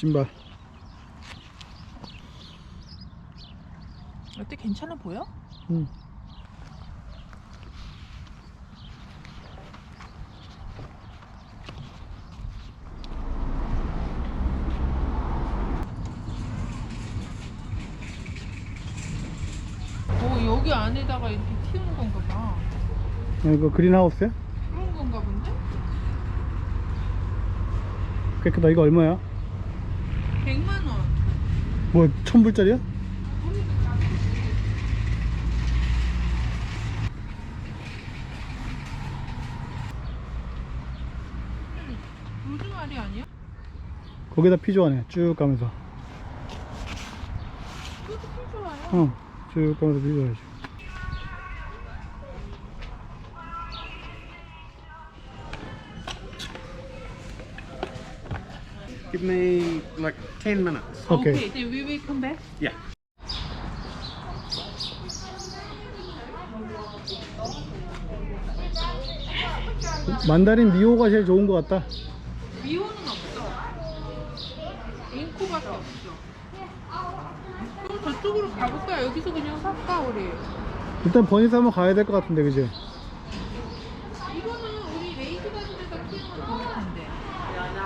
신발. 어때 괜찮아 보여? 응. 오 여기 안에다가 이렇게 튀우는 건가 봐. 아, 이거 그린하우스야? 그런 건가 본데? 꽤 크다. 이거 얼마야? 100만 원. 뭐, 천불짜리야? 로즈마리 아니야? 거기다 피조하네. 쭉 가면서. 그것도 viel 좋아요. 어, 쭉 가면서 피조하지. Give me like 10 minutes. 오케이. Okay, then we will come back. Yeah. 만다린 미호가 제일 좋은 것 같다. 미호는 없어. 잉코밖에 없어. 그럼 저쪽으로 가볼까? 여기서 그냥 살까 우리? 일단 버니스 한번 가야 될 것 같은데, 그지? 이거는 우리 레이드 가는 데가 키우면 좋을 텐데.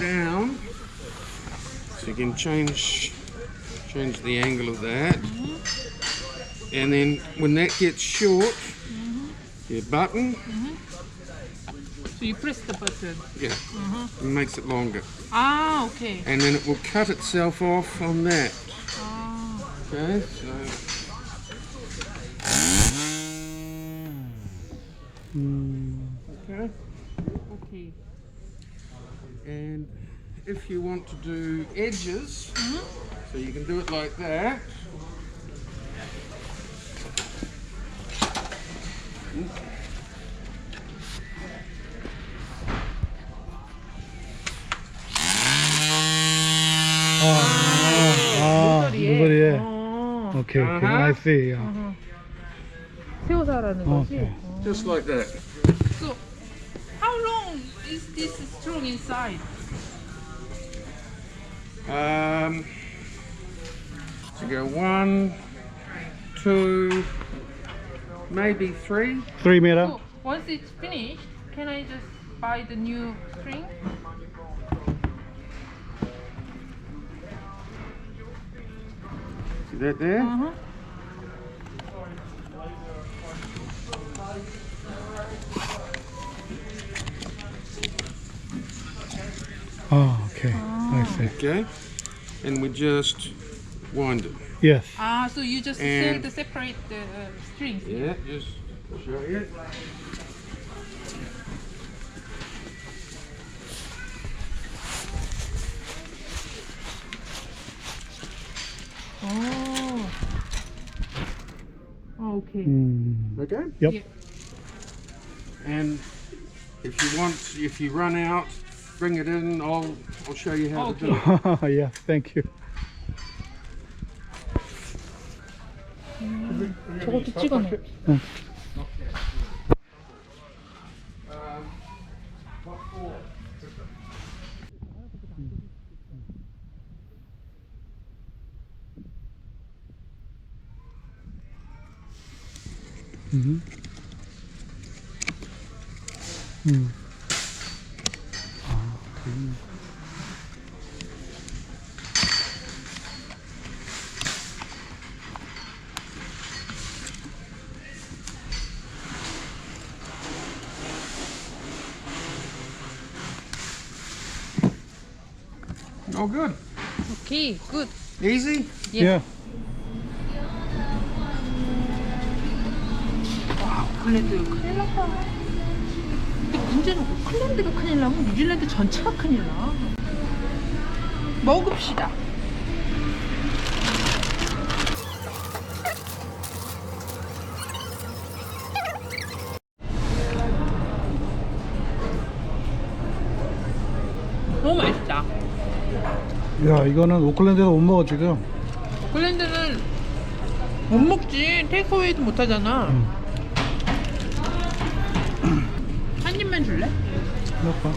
down. So you can change change the angle of that. Mm -hmm. And then when that gets short, mm -hmm. your button. Mm -hmm. So you press the button. Yeah. Mm-hmm. It makes it longer. Ah, okay. And then it will cut itself off on that. Ah. Okay, so. Mm. And if you want to do edges, so you can do it like that. 아, 아, 물소리에. 어. 오케이, 오케이. 아하. I see. 어. 어허. 세워사라는 거지? 오케이. 어. Just like that. So, how long is this strong inside? Um, so go one, two, maybe three. 3 meter? So, once it's finished, can I just buy the new string? See that there? Uh-huh. 아, Okay. And we just wind it. Yes. Ah, so you just And- sell the separate uh, strings. Yeah, just show you. Oh. Oh, okay. 음. Okay. Yep. Yeah. And if you want, if you run out, bring it in. I'll I'll show you how to do it. yeah, thank you. 저것도 찍어놔. 응. Oh, good. Okay, good. Easy. Yeah. Yeah. 그래도 큰일 났다. 근데 문제는 오클랜드가 큰일 나면 뉴질랜드 전체가 큰일 나. 먹읍시다. 너무 맛있다. 야 이거는 오클랜드에서 못 먹어 지금 오클랜드는 못 먹지. 테이크어웨이도 못 하잖아. 응. 한 입만 줄래? 먹어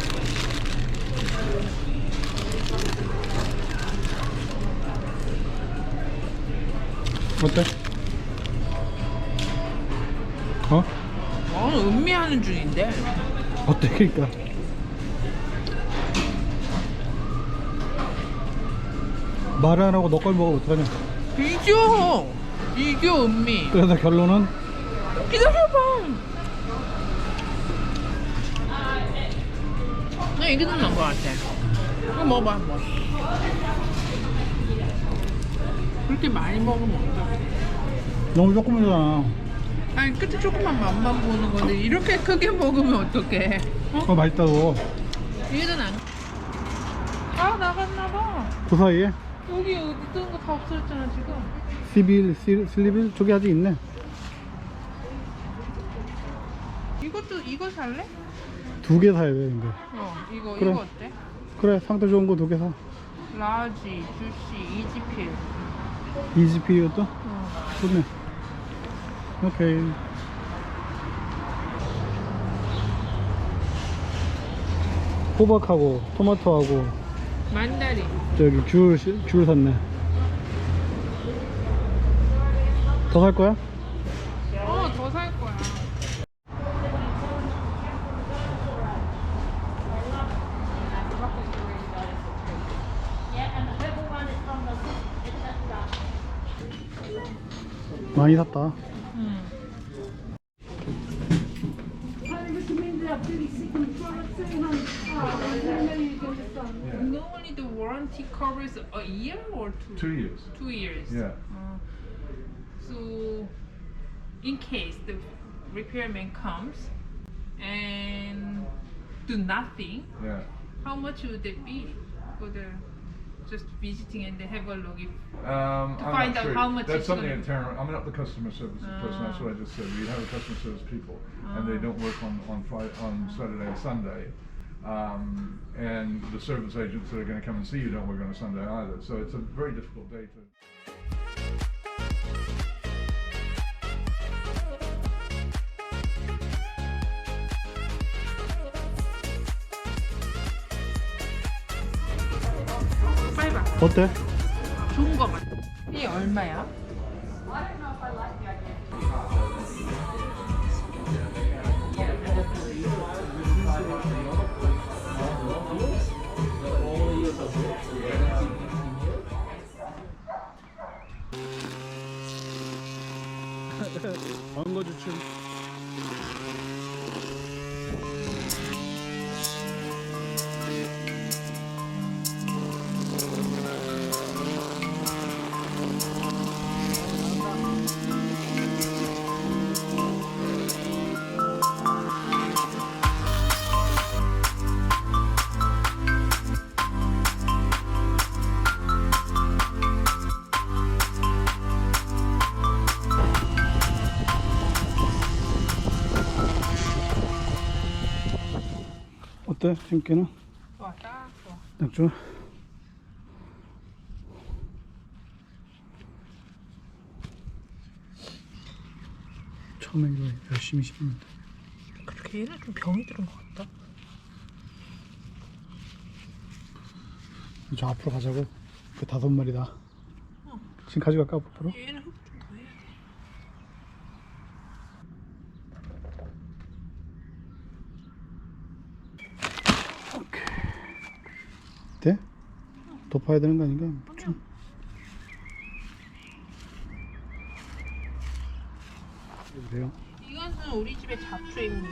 어때? 어? 어, 음미하는 중인데. 어때 그니까 말을 안 하고 너걸 먹으면 어떡하냐 이겨! 이겨, 음미. 그래서 결론은 기다려봐. 나 이게 더 나은 것 같아. 이거 먹어봐, 한번. 그렇게 많이 먹으면 어떡해. 너무 조금이잖아 아니, 끝에 조금만 맛만 보는 건데, 이렇게 크게 먹으면 어떡해. 어? 어 맛있다고 이게 더 나은 아, 나갔나 봐. 그 사이에 여기, 여기 뜨는 거 다 없어졌잖아, 지금. 시빌, 시- 슬리빌 저기 아직 있네 이것도, 이거 살래? 두 개 사야 돼 근데 어, 이거, 그래. 이거 어때? 그래 상태 좋은 거 두 개 사 라지, 주시, 이지필. 이것도 어. 좋네 오케이 호박하고 토마토하고 만다린. 저기 귤, 시- 귤 샀네 더 살 거야? 어, 더 살 거야. 많이 샀다 음. Normally the warranty covers a year or two? Two years. Two years. Yeah. Uh, so, in case the repairman comes and do nothing, Yeah. how much would it be for the just visiting and they have a look? If, Um, To I'm find out sure. how much That's something at Terran. I'm not the customer services person. That's Ah. what I just said. We have a customer service people, and they Ah. don't work on on Friday, on Saturday and Sunday. Um, and the service agents that are going to come and see you don't work on a Sunday either. So it's a very difficult day to. 어때? 좋은 거 같아. 이게 얼마야? 광고 주춤 신기는? 와, 딱 좋아. 딱 좋아? 처음에 이거 열심히 심는데 그렇게 얘는 좀 병이 들은 것 같다. 저 앞으로 가자고 그 다섯 마리다 지금 가져갈까 앞으로? 얘는 흙 좀 더 해야 돼. 돼? 더 파야 되는 거 아닌가? 좀. 이것은 우리 집의 잡초입니다.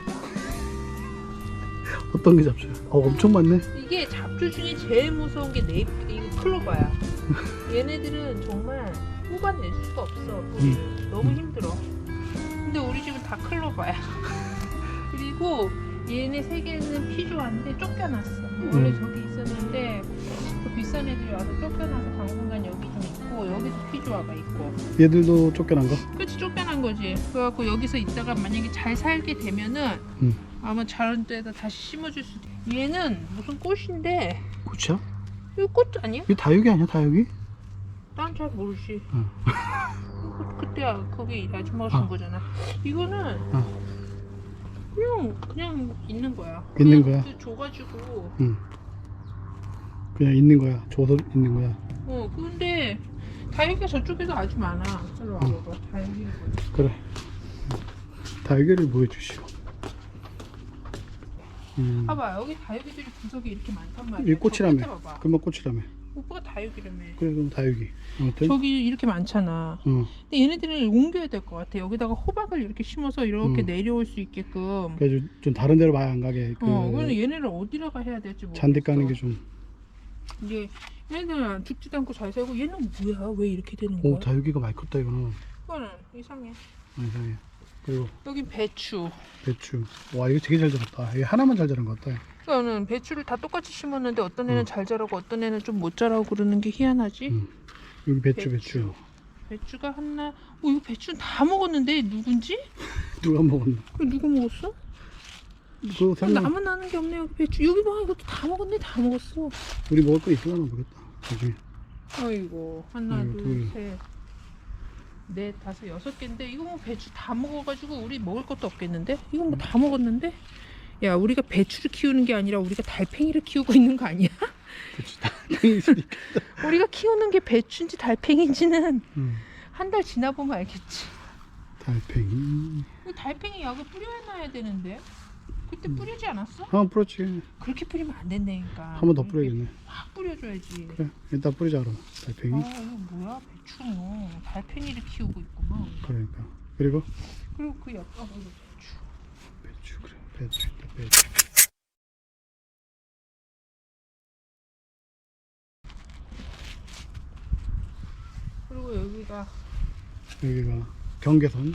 어떤 게 잡초야? 어 엄청 많네 이게 잡초 중에 제일 무서운 게 네잎, 이거 클로바야. 얘네들은 정말 뽑아낼 수가 없어. 뿌리를. 너무 힘들어. 근데 우리 집은 다 클로바야. 그리고 얘네 세 개는 피조한데 쫓겨났어. 원래 음. 저기 있었는데 그 비싼 애들이 와서 쫓겨나서 당분간 여기 좀 있고 여기도 피조화가 있고. 얘들도 쫓겨난 거? 그렇지 쫓겨난 거지. 그래갖고 여기서 있다가 만약에 잘 살게 되면은 음. 아마 저런 데다 다시 심어줄 수도. 얘는 무슨 꽃인데 꽃이야? 이거 꽃 아니야? 이게 다육이 아니야 다육이? 난 잘 모르지. 응. 이거 그때야 거기 아줌마가 준 어. 거잖아. 이거는 어. 그냥 그냥 있는 거야. 있는 그냥 거야? 그 줘가지고. 응. 그냥 있는 거야. 줘서 있는 거야. 어 근데 다육이가 저쪽에도 아주 많아. 일로 와봐봐. 다육이. 그래. 다육이를 보여주시오. 음. 봐봐 여기 다육이들이 구석에 이렇게 많단 말이야. 이 꽃이라며. 저 봐봐. 그만 꽃이라며. 오빠가 다육이라며. 그래 그럼 다육이. 아무튼. 저기 이렇게 많잖아. 어. 근데 얘네들을 옮겨야 될 것 같아. 여기다가 호박을 이렇게 심어서 이렇게 음. 내려올 수 있게끔. 그래서 좀 다른 데로 많이 안 가게. 그 어, 그래서 얘네를 어디다가 해야 될지 모르겠어. 잔디 까는 게 좀. 이게 얘네들은 죽지도 않고 잘 살고 얘는 뭐야? 왜 이렇게 되는 거야? 오 다육이가 많이 컸다 이거는. 이거는 이상해. 아, 이상해. 그리고 여긴 배추. 배추. 와 이거 되게 잘 자랐다. 이게 하나만 잘 자란 것 같다. 이거는 배추를 다 똑같이 심었는데 어떤 애는 음. 잘 자라고 어떤 애는 좀 못 자라고 그러는 게 희한하지. 음. 여기 배추 배추. 배추. 배추가 하나. 어 이거 배추는 다 먹었는데 누군지? 누가 먹었나? 그거 누구 먹었어? 그거 어, 설마 나만 나는 게 없네 여기 배추. 여기 봐 이것도 다 먹었네 다 먹었어. 우리 먹을 거 있을라나 모르겠다. 나중에. 아이고 하나 아이고, 둘. 둘셋 넷 다섯 여섯 개인데 이거 뭐 배추 다 먹어가지고 우리 먹을 것도 없겠는데 이거 뭐 다 먹었는데 야 우리가 배추를 키우는 게 아니라 우리가 달팽이를 키우고 있는 거 아니야? 그치. 다육이 있으니까. 우리가 키우는 게 배추인지 달팽이인지는 음. 한 달 지나 보면 알겠지. 달팽이. 이 달팽이 약을 뿌려놔야 되는데 그때 뿌리지 않았어? 한번 뿌렸지. 그렇게 뿌리면 안 된다니까. 한 번 더 뿌려야겠네. 확 뿌려줘야지. 그래. 일단 뿌리자 그럼. 달팽이. 아 이거 뭐야 배추 뭐 달팽이를 키우고 있구만. 그러니까. 그리고 그리고 그 옆, 아, 이거 배추. 배추 그래. 배추 있다. 배추. 그리고 여기가 여기가 경계선.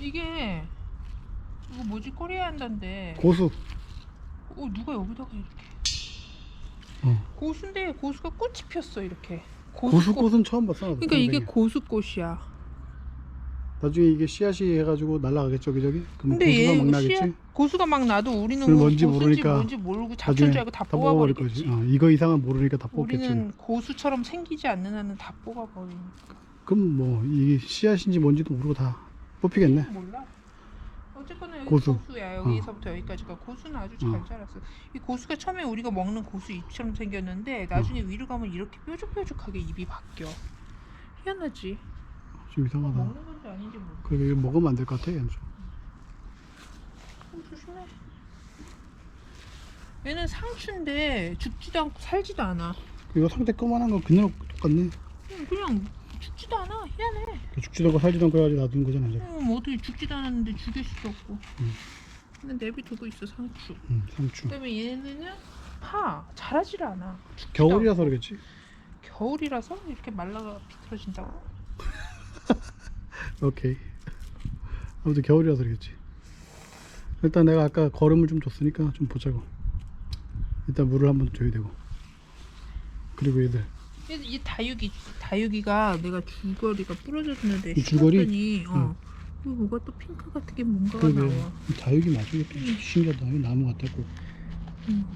이게 이거 뭐지 코리아 한다인데 고수. 어 누가 여기다가 이렇게 어. 고수인데 고수가 꽃이 폈어 이렇게 고수 고수꽃. 꽃은 처음 봤어. 나도. 그러니까 이게 땡땡이. 고수꽃이야 나중에 이게 씨앗이 해가지고 날라가겠죠, 저기? 그럼 근데 고수가 얘막 나겠지? 씨앗- 고수가 막 나도 우리는 뭔지 고수인지 모르니까 뭔지 모르고 잡초인 나중에 줄 알고 다 다 뽑아버릴 뽑아버리겠지 거지. 어, 이거 이상은 모르니까 다 뽑겠지. 우리는 고수처럼 생기지 않는 한은 다 뽑아버리니까 그럼 뭐 이게 씨앗인지 뭔지도 모르고 다 뽑히겠네. 몰라 어쨌거나 여기 고수. 고수. 야 여기서부터 여기까지가 고수는 아주 잘 어. 자랐어 이 고수가 처음에 우리가 먹는 고수 잎처럼 생겼는데 나중에 어. 위로 가면 이렇게 뾰족뾰족하게 잎이 바뀌어 희한하지 좀 이상하다. 먹는 건지 아닌지 모르겠어 그래 이거 먹으면 안 될 것 같아, 얘는 좀. 어, 조심해 얘는 상추인데 죽지도 않고 살지도 않아 이거 상태 꺼만한 거 그냥 똑같네. 응, 그냥 죽지도 않아 희한해 죽지도 않고 살지도 않고 해가지고 놔둔 거잖아, 이제. 어, 뭐 어떻게 죽지도 않았는데 죽일 수도 없고 음. 근데 내비두고 있어 상추 응, 상추. 그다음에 얘네는 파 자라질 않아 죽지도 겨울이라서 않고. 그러겠지. 겨울이라서 이렇게 말라가 비틀어진다고? 오케이. 아무튼 겨울이라서 그러겠지. 일단 내가 아까 거름을 좀 줬으니까 좀 보자고. 일단 물을 한번 줘야 되고. 그리고 얘들 얘, 얘 다육이 다육이가 내가 줄거리가 부러졌는데 이 줄거리? 심었더니 어 이거 뭐가 또 핑크 같은 게 뭔가가 그러게 나와. 다육이 맞아 이게 신기하다 이거 나무 같다고 음.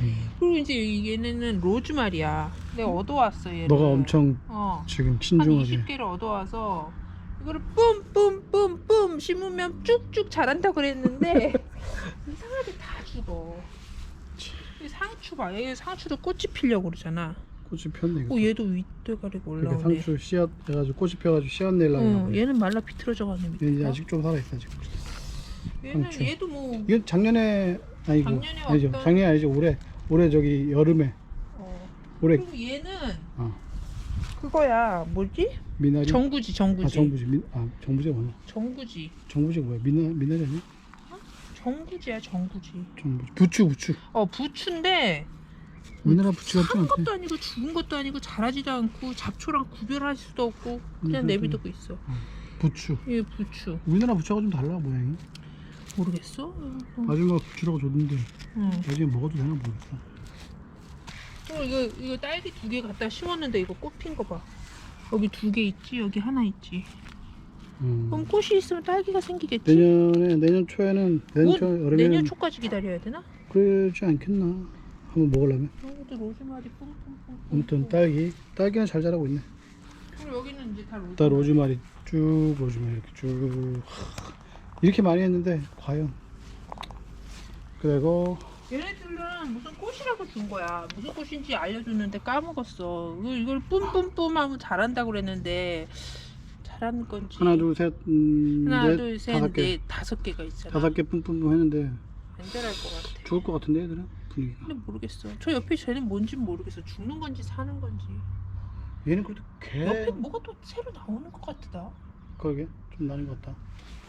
음. 그리고 이제 얘네는 로즈마리야. 내가 얻어왔어 얘를. 너가 엄청 어. 지금 한 신중하게 20개를 얻어와서 이거를 뿜뿜뿜뿜 심으면 쭉쭉 자란다 그랬는데 이상하게 다 죽어. 이 상추 봐. 얘 상추도 꽃이 피려고 그러잖아. 꽃이 폈네 어 얘도 윗대가리가 그러니까 올라오네. 상추 씨앗 해가지고 꽃이 펴가지고 씨앗 내려고 어, 얘는 말라 비틀어져 가네 얘 이제 밑에. 아직 좀 살아 있어 지금 얘는 상추. 얘도 뭐 이건 작년에 아니고 작년에 아니죠 왔던- 작년이 아니죠 올해 올해 저기 여름에 어. 올해 그리고 얘는 어. 그거야 뭐지? 미나리 정구지 정구지. 아 정부지 민, 아 정부지가 뭐냐 정구지. 정부지가 뭐야 미나 미나리 아니야 정구지야 정구지. 정부지 부추 부추 어 부추인데 우리나라 부추 같지 산 않대. 것도 아니고 죽은 것도 아니고 자라지도 않고 잡초랑 구별할 수도 없고 그냥 음, 내비두고 있어. 부추. 이게 부추. 우리나라 부추하고 좀 달라 모양이. 모르겠어? 어, 아줌마가 부추라고 줬는데 응. 나중에 먹어도 되나 모르겠다. 어, 이거 이거 딸기 두 개 갖다 심었는데 이거 꽃 핀 거 봐. 여기 두 개 있지, 여기 하나 있지. 음. 그럼 꽃이 있으면 딸기가 생기겠지. 내년에 내년 초에는 내년 뭐, 초 여름에는 내년 초까지 기다려야 되나? 그러지 않겠나? 한번 먹으려면. 여기도 로즈마리 뿡뿡뿡. 아무튼 딸기 딸기는 잘 자라고 있네. 그리고 여기는 이제 다 로즈. 일단 로즈마리 쭉 로즈마리 이렇게 쭉 하, 이렇게 많이 했는데 과연 그리고 얘네들은 무슨 꽃이라고 준 거야. 무슨 꽃인지 알려줬는데 까먹었어. 이걸, 이걸 뿜뿜뿜 하면 자란다고 그랬는데 잘하는 건지. 하나 둘셋 음, 하나, 넷, 둘, 셋, 다섯 개 다섯 개가 있잖아. 다섯 개 뿜뿜뿜 했는데 안 자랄 것 같아. 죽을 것 같은데 얘들은 분위기가. 근데 모르겠어. 저 옆에 쟤는 뭔지 모르겠어. 죽는 건지 사는 건지. 얘는 그래도 개 옆에 뭐가 또 새로 나오는 것 같다. 그러게 좀 나는 것 같다.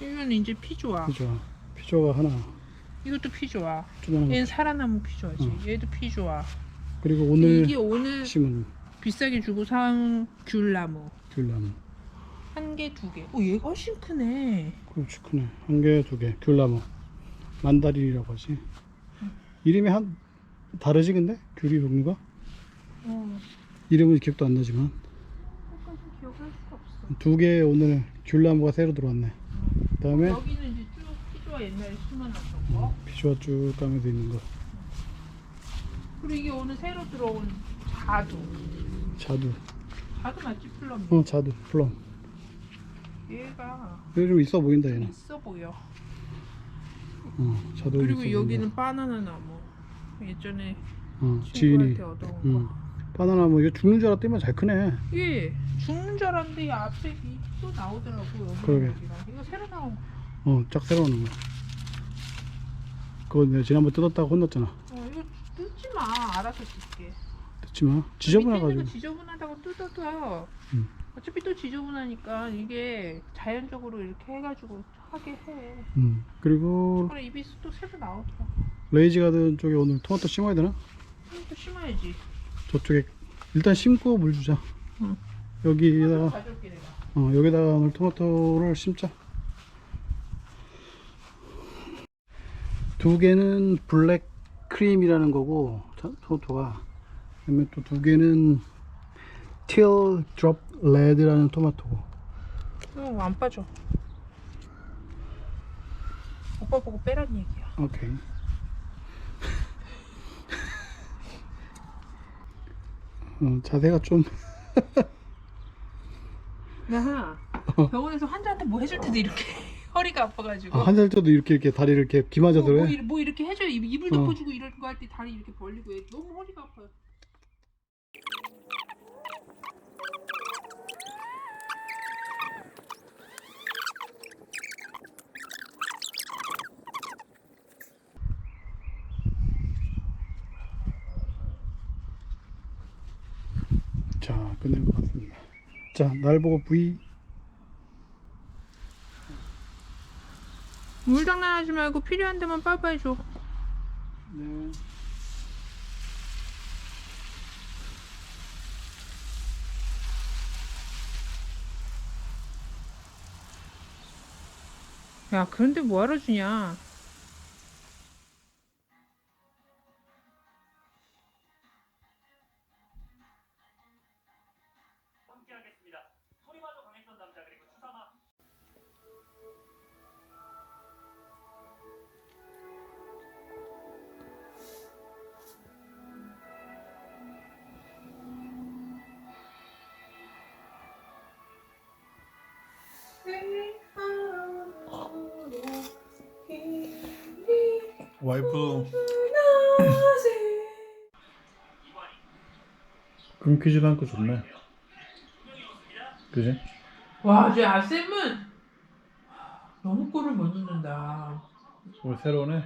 이건 이제 피조아. 그죠? 피조가 하나 이것도 피조아. 조그만 거. 얘는 살아남은 피조아지. 응. 얘도 피조아. 그리고 오늘 이게 오늘 심은 비싸게 주고 산 귤나무. 귤나무. 한 개, 두 개. 오, 얘가 훨씬 크네. 그렇지 크네. 한 개, 두 개. 귤나무. 만다린이라고 하지. 이름이 한 다르지 근데 귤이 종류가 어, 이름은 기억도 안 나지만 끝까지 기억할 수가 없어. 두 개 오늘 귤나무가 새로 들어왔네. 그 다음에 여기는 이제 쭉 피조아 옛날에 심어놨던 거. 피조가 쭉 까매져 있는 거. 그리고 이게 오늘 새로 들어온 자두. 자두. 자두 맞지, 플럼? 어 자두. 플럼. 얘가 이거 좀 있어 보인다 얘는. 있어 보여. 어. 그리고 여기는 바나나 나무. 예전에 어, 지인이 친구한테 얻어온 응. 거. 바나나 뭐 이거 죽는 줄 알았더니 잘 크네. 예, 죽는 줄 알았는데 이 앞에 이또 나오더라고 여기 그러게. 여기랑. 이거 새로 나온 거. 어, 짝 새로 오는 거. 그거 내가 지난번 뜯었다고 혼났잖아. 어, 이거 뜯지 마. 알아서 뜯게. 뜯지 마. 밑에 있는 지저분해가지고. 거 지저분하다고 뜯어도 음. 어차피 또 지저분하니까 이게 자연적으로 이렇게 해가지고 하게 해. 음. 그리고 그래 입이 또 새로 나오더라. 레이지 가든 쪽에 오늘 토마토 심어야 되나? 또 심어야지. 저쪽에 일단 심고 물 주자. 응. 여기다가 가져올게 내가. 어, 여기다가 오늘 토마토를 심자. 두 개는 블랙 크림이라는 거고 자, 토마토가 그다음에 또 두 개는 틸 드롭 레드라는 토마토고 어, 안 빠져. 오빠 보고 빼란 얘기야. 오케이 어, 자세가 좀 나 병원에서 환자한테 뭐 해줄 때도 이렇게 허리가 아파가지고. 한살 때도 이렇게 이렇게 다리를 이렇게 기마져서 뭐, 뭐, 그래 이렇게, 뭐 이렇게 해줘요. 입, 입을 어. 덮어주고 이럴 거할 때 다리 이렇게 벌리고 해. 너무 허리가 아파요. 자 끝낸 것 같습니다 자 날 보고 V 물 장난하지 말고 필요한 데만 빠빠해 줘. 네. 야, 그런데 뭐하러 주냐? 와이프 끊기지도 않고 좋네 그지? 와, 저 아쌤은 너무 꼴을 못 넣는다. 오늘 새로운에